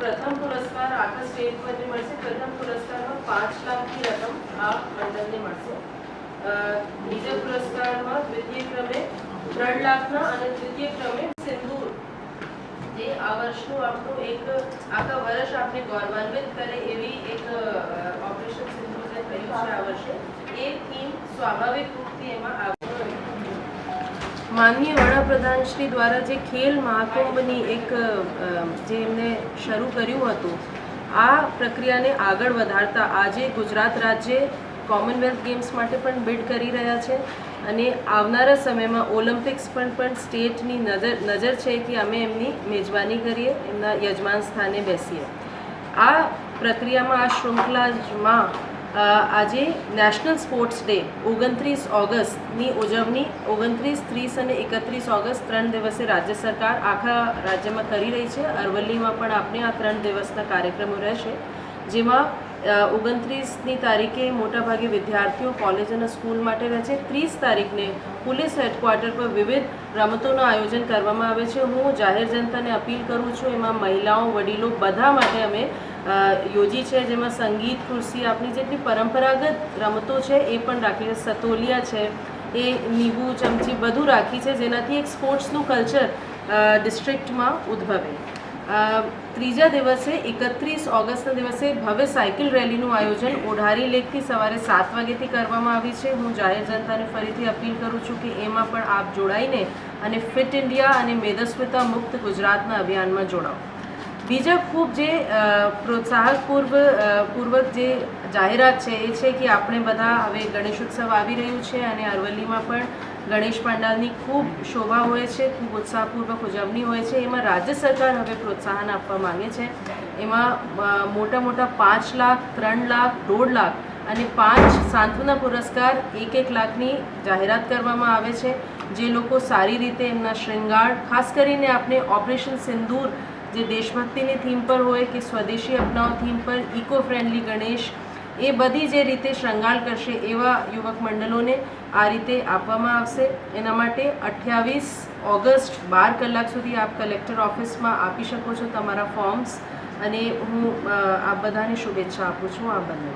પ્રથમ પુરસ્કાર આખા સ્ટેટ પરથી મળશે. પ્રથમ પુરસ્કારમાં પાંચ લાખની રકમ આ મંડળને મળશે. બીજા પુરસ્કારમાં દ્વિતીય ક્રમે ત્રણ લાખના અને તૃતીય ક્રમે સિંદૂર. જે આ વર્ષનું આપણું એક આખા વર્ષ આપણે ગૌરવાન્વિત કરે એવી એક ઓપરેશન સિંદૂર જે કર્યું છે આ વર્ષે. એ થીમ સ્વાભાવિક રૂપથી એમાં આવ્યું માનનીય વડાપ્રધાન શ્રી દ્વારા જે ખેલ મહાકુંભની એક જે એમને શરૂ કર્યું હતું, આ પ્રક્રિયાને આગળ વધારતા આજે ગુજરાત રાજ્ય કોમનવેલ્થ ગેમ્સ માટે પણ બિડ કરી રહ્યા છે અને આવનારા સમયમાં ઓલિમ્પિક્સ પણ પણ સ્ટેટની નજર નજર છે કે અમે એમની મેજબાની કરીએ, એમના યજમાન સ્થાને બેસીએ. આ પ્રક્રિયામાં, આ શૃંખલામાં આજે નેશનલ સ્પોર્ટ્સ ડે ઓગણત્રીસ ઓગસ્ટની ઉજવણી, ઓગણત્રીસ, ત્રીસ અને એકત્રીસ ઓગસ્ટ ત્રણ દિવસે રાજ્ય સરકાર આખા રાજ્યમાં કરી રહી છે. અરવલ્લીમાં પણ આપણે આ ત્રણ દિવસના કાર્યક્રમો રહેશે, જેમાં ઓગણત્રીસની તારીખે મોટાભાગે વિદ્યાર્થીઓ કોલેજ અને સ્કૂલ માટે રહે છે. ત્રીસ તારીખને પોલીસ હેડક્વાર્ટર પર વિવિધ રમતોનું આયોજન કરવામાં આવે છે. હું જાહેર જનતાને અપીલ કરું છું, એમાં મહિલાઓ, વડીલો બધા માટે અમે યોજી છે. જેમાં સંગીત, ખુરશી આપણી જેટલી પરંપરાગત રમતો છે, એ પણ રાખી છે સતોલિયા છે. એ નીંબુ, ચમચી બધું રાખી છે, જેનાથી એક સ્પોર્ટ્સનું કલ્ચર ડિસ્ટ્રિક્ટમાં ઉદ્ભવે. ત્રીજા દિવસે, એકત્રીસ ઓગસ્ટના દિવસે ભવ્ય સાયકલ રેલીનું આયોજન ઓઢારી લેકથી સવારે સાત વાગ્યાથી કરવામાં આવી છે. હું જાહેર જનતાને ફરીથી અપીલ કરું છું કે એમાં પણ આપ જોડાઈને અને ફિટ ઇન્ડિયા અને મેદસ્વિતા મુક્ત ગુજરાતના અભિયાનમાં જોડાઓ. બીજા ખૂબ જે અ, પ્રોત્સાહક પૂર્વ પૂર્વક જે જાહેરાત છે એ છે કે આપણે બધા હવે ગણેશ ઉત્સવ આવી રહ્યું છે અને અરવલ્લીમાં પણ ગણેશ પંડાલની ખૂબ શોભા હોય છે ખૂબ ઉત્સાહપૂર્વક ઉજવણી હોય છે. એમાં રાજ્ય સરકાર હવે પ્રોત્સાહન આપવા માંગે છે. એમાં મોટા મોટા પાંચ લાખ ત્રણ લાખ દોઢ લાખ અને પાંચ સાંત્વના પુરસ્કાર એક એક લાખની જાહેરાત કરવામાં આવે છે. જે લોકો સારી રીતે એમના શૃંગાર ખાસ કરીને આપણે ઓપરેશન સિંદૂર જે દેશભક્તિની થીમ પર હોય કે સ્વદેશી અપનાવ થીમ પર ઇકો ફ્રેન્ડલી ગણેશ, એ બધી જે રીતે શૃંગાર કરશે એવા યુવક મંડળોને આ રીતે આપવામાં આવશે. એના માટે અઠ્યાવીસ ઓગસ્ટ બાર કલાક સુધી આપ કલેક્ટર ઓફિસમાં આપી શકો છો તમારા ફોર્મ્સ અને હું આ બધાને શુભેચ્છા આપું છું. આ બંને